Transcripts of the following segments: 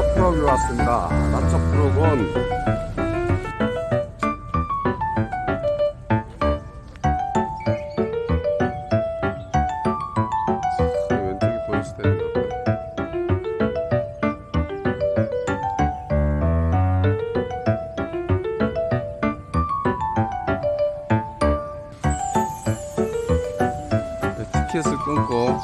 프로이 왔습니다. 프로는 왼쪽이 보이시다는 것 네, 티켓을 끊고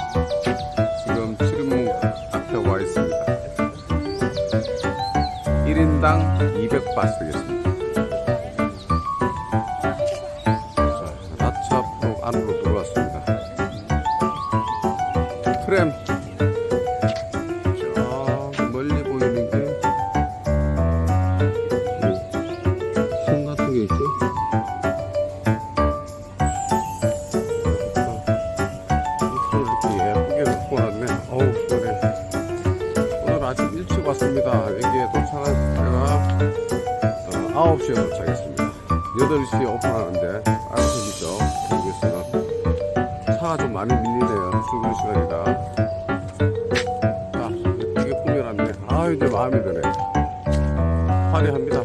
1인당 200바 쓰겠습니다. 자, 라차 프로 안으로 들어왔습니다. 트램. 저 멀리 보이는 게, 시에 도착했습니다. 8시에 오픈하는데, 아침이죠. 한국에서는. 차가 좀 많이 밀리네요. 출근 시간이라. 자, 예쁘게 꾸며놨네. 아, 이제 마음에 드네. 화려합니다.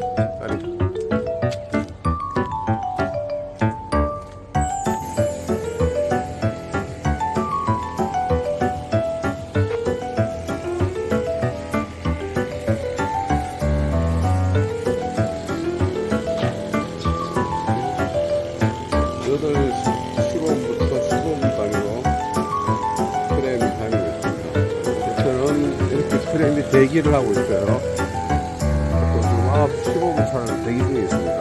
트램이 대기를 하고 있어요. 그래서 지금 9시 15분 차는 대기 중에 있습니다.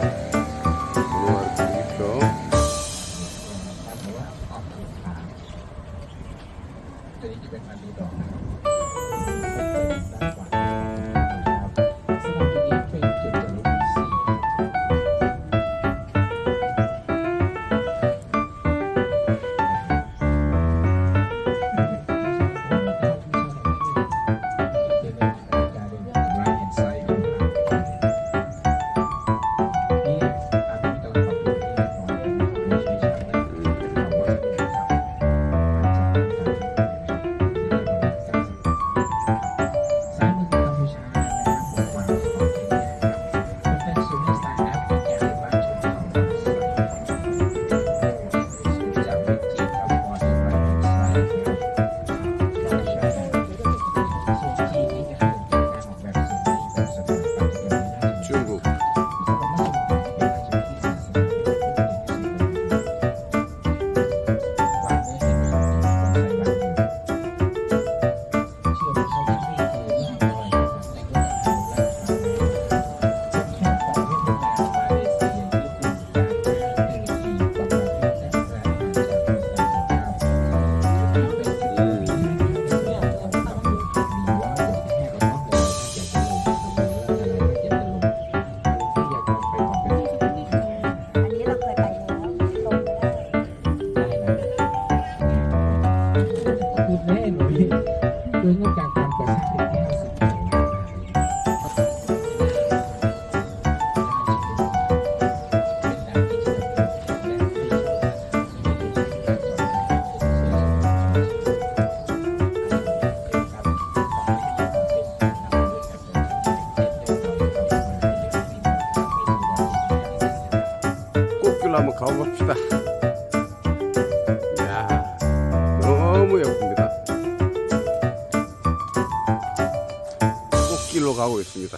있습니다.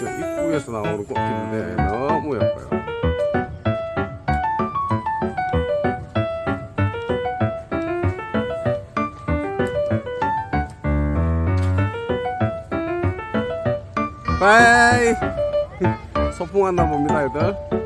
저 입구에서 나오는 꽃길인데 너무 예뻐요. 빠이 소풍 왔나 봅니다 애들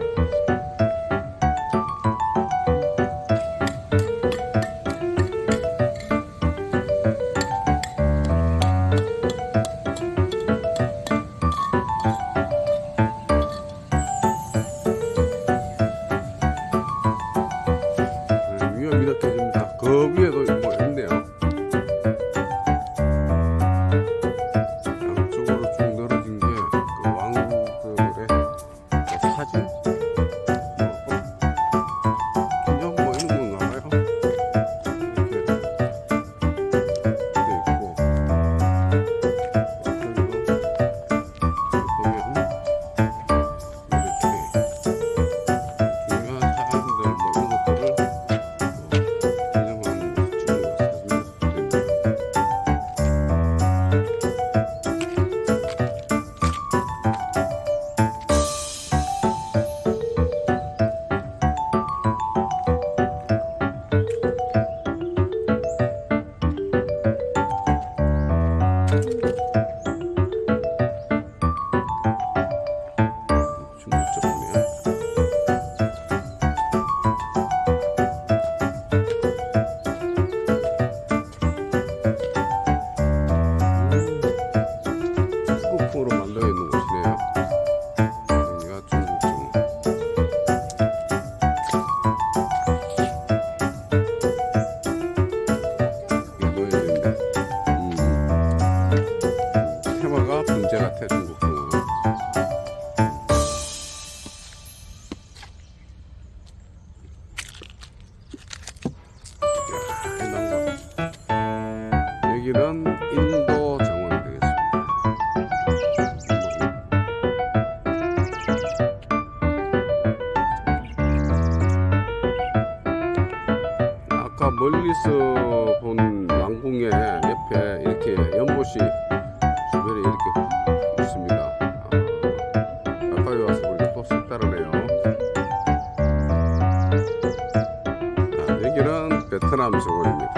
아까 멀리서 본 왕궁의 옆에 이렇게 연못이 주변에 이렇게 있습니다. 아, 가까이 와서 보니까 또 색다르네요. 아, 여기는 베트남 정원입니다.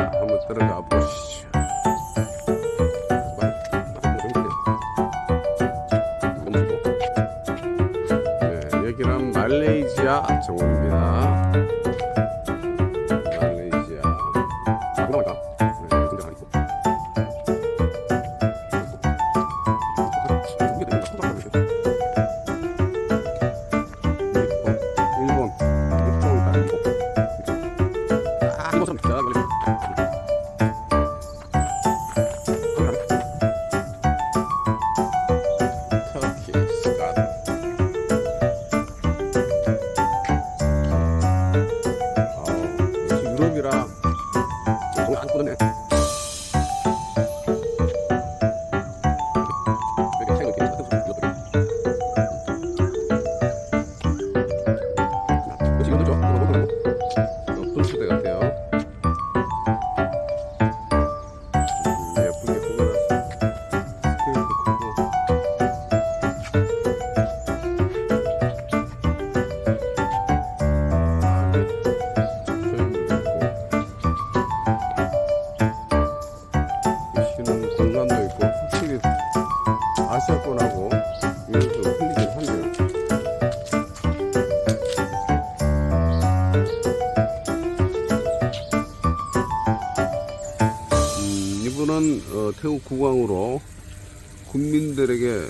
국민들에게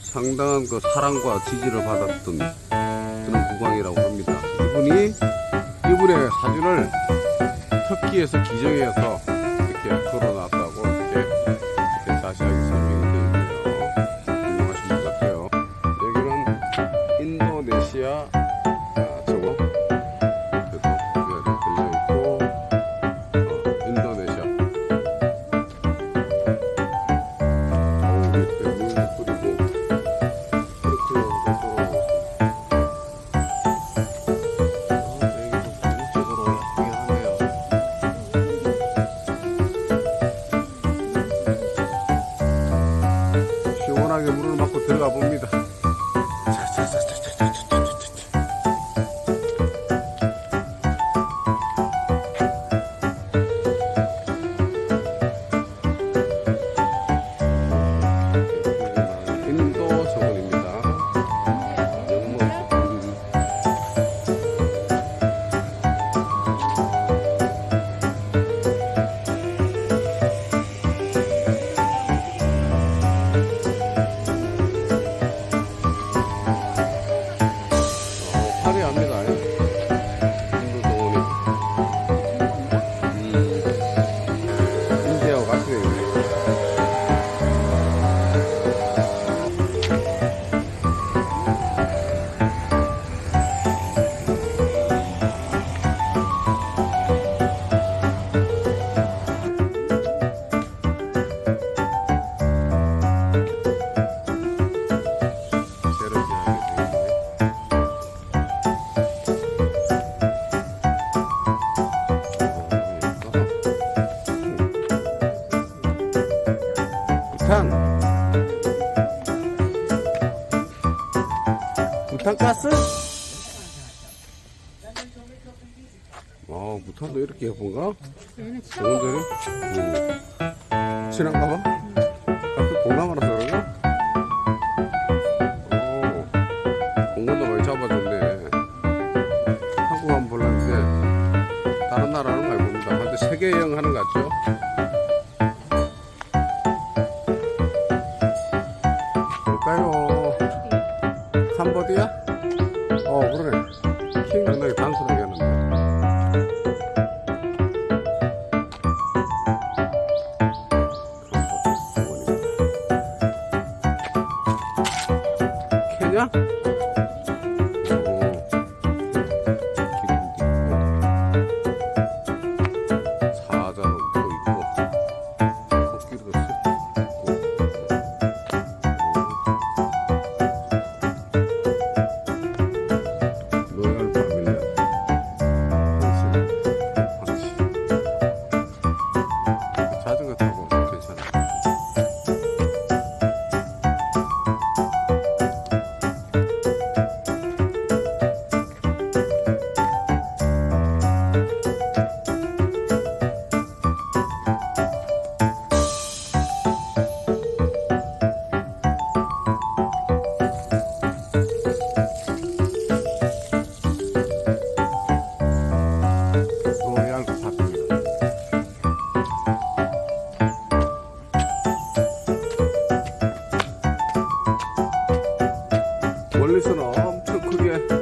상당한 그 사랑과 지지를 받았던 그런 국왕이라고 합니다. 이분이 이분의 사진을 터키에서 기정해서 이렇게 걸어놨다고 이렇게, 이렇게 자세하게 설명이 ということで。 부탄 부탄가스? 와 부탄도 이렇게 예쁜가? 얘는 좋은데요? 음. 친한가 봐? 아, 동남아라서 그런가? 오, 공간도 많이 잡아줬네. 한국 한번 볼랐는데 다른 나라는 많이 봅니다. 근데 세계 여행 하는 것 같죠? 네.